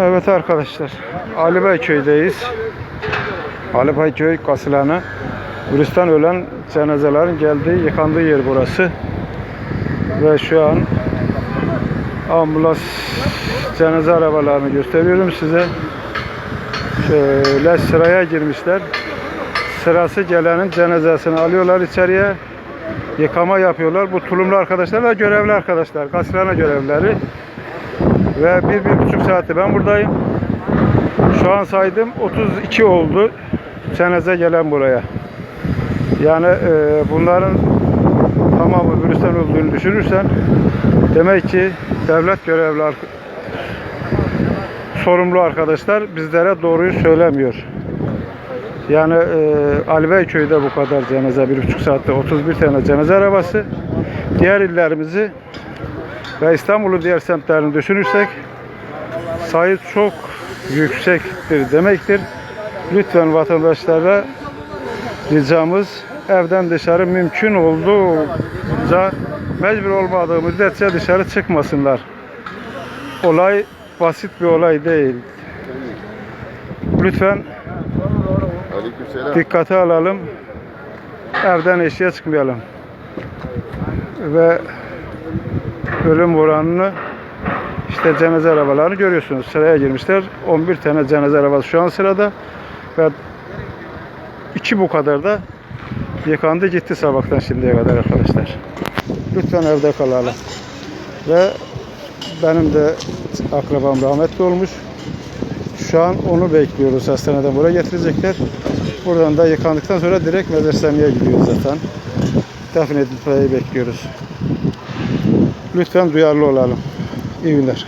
Evet arkadaşlar. Ali Bey köydeyiz. Ali Bey köy kasılanı. Virüsten ölen cenazelerin geldiği, yıkandığı yer burası. Ve şu an ambulans cenaze arabalarını gösteriyorum size. Şöyle sıraya girmişler. Sırası gelenin cenazesini alıyorlar içeriye. Yıkama yapıyorlar. Bu tulumlu arkadaşlar ve görevli arkadaşlar. Kasılana görevlileri. Ve bir, bir buçuk saati ben buradayım. Şu an saydım 32 oldu cenaze gelen buraya. Yani e, bunların tamamı virüsten olduğunu düşünürsen demek ki devlet görevli sorumlu arkadaşlar bizlere doğruyu söylemiyor. Yani e, Ali Bey köyde bu kadar cenaze, bir buçuk saatte 31 tane cenaze arabası. Diğer illerimizi ve İstanbul'un diğer semtlerini düşünürsek sayı çok yüksektir demektir. Lütfen vatandaşlara ricamız evden dışarı mümkün olduğunca mecbur olmadığı müddetçe dışarı çıkmasınlar. Olay basit bir olay değil. Lütfen dikkate alalım. Evden eşya çıkmayalım. Ve ölüm oranını işte cenaze arabalarını görüyorsunuz. Sıraya girmişler. 11 tane cenaze arabası şu an sırada. Ve iki bu kadar da yıkandı gitti sabahtan şimdiye kadar arkadaşlar. Lütfen evde kalalım. Ve benim de akrabam rahmetli olmuş. Şu an onu bekliyoruz hastaneden buraya getirecekler. Buradan da yıkandıktan sonra direkt mezarsaneye gidiyoruz zaten. Defnedilmeyi bekliyoruz. Lütfen duyarlı olalım. İyi günler.